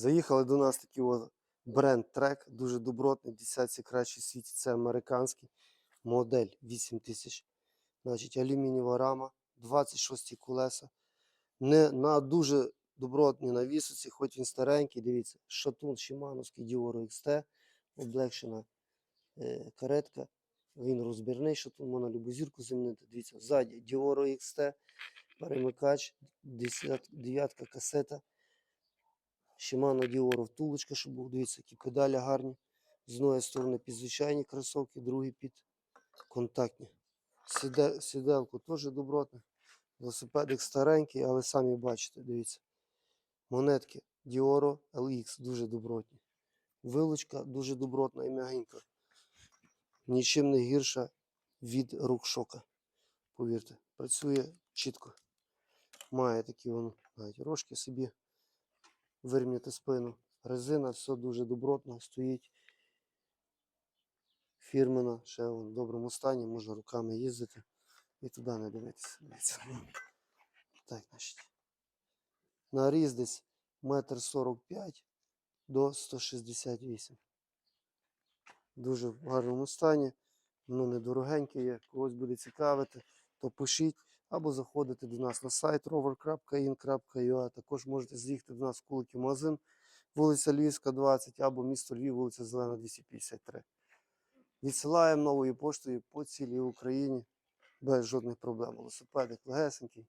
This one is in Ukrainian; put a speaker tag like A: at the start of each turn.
A: Заїхали до нас такий от бренд трек, дуже добротний, десятці кращий в світі. Це американський модель 8000. Значить, алюмінієва рама, 26 колеса. Не на дуже добротній навісоці, хоч він старенький, дивіться, шатун Шимановський Dior XT, облегшена е, каретка. Він розбірний, шатун можна любу зірку замінити. Дивіться, ззаді Dior XT, перемикач, 10, дев'ятка касета. Shimano Dior втулочка, щоб був, дивіться, які педалі гарні. З одної сторони під звичайні кросовки, другий під контактні. Сіде, сіделко теж добротне. Велосипедик старенький, але самі бачите, дивіться. Монетки Dioro LX дуже добротні. Вилучка дуже добротна і м'ягенька. Нічим не гірша від рукшока. Повірте, працює чітко. Має такі воно, навіть рожки собі вирівняти спину. Резина, все дуже добротно стоїть. Фірмена, ще в доброму стані, можна руками їздити і туди не дивитися. Так, значить. Наріз десь метр 45 до 168. Дуже в гарному стані. Воно недорогеньке є. Когось буде цікавити, то пишіть або заходите до нас на сайт rover.in.ua. Також можете з'їхати до нас в Куликів магазин, вулиця Львівська, 20, або місто Львів, вулиця Зелена, 253. Відсилаємо новою поштою по цілій Україні без жодних проблем. Велосипедик легесенький,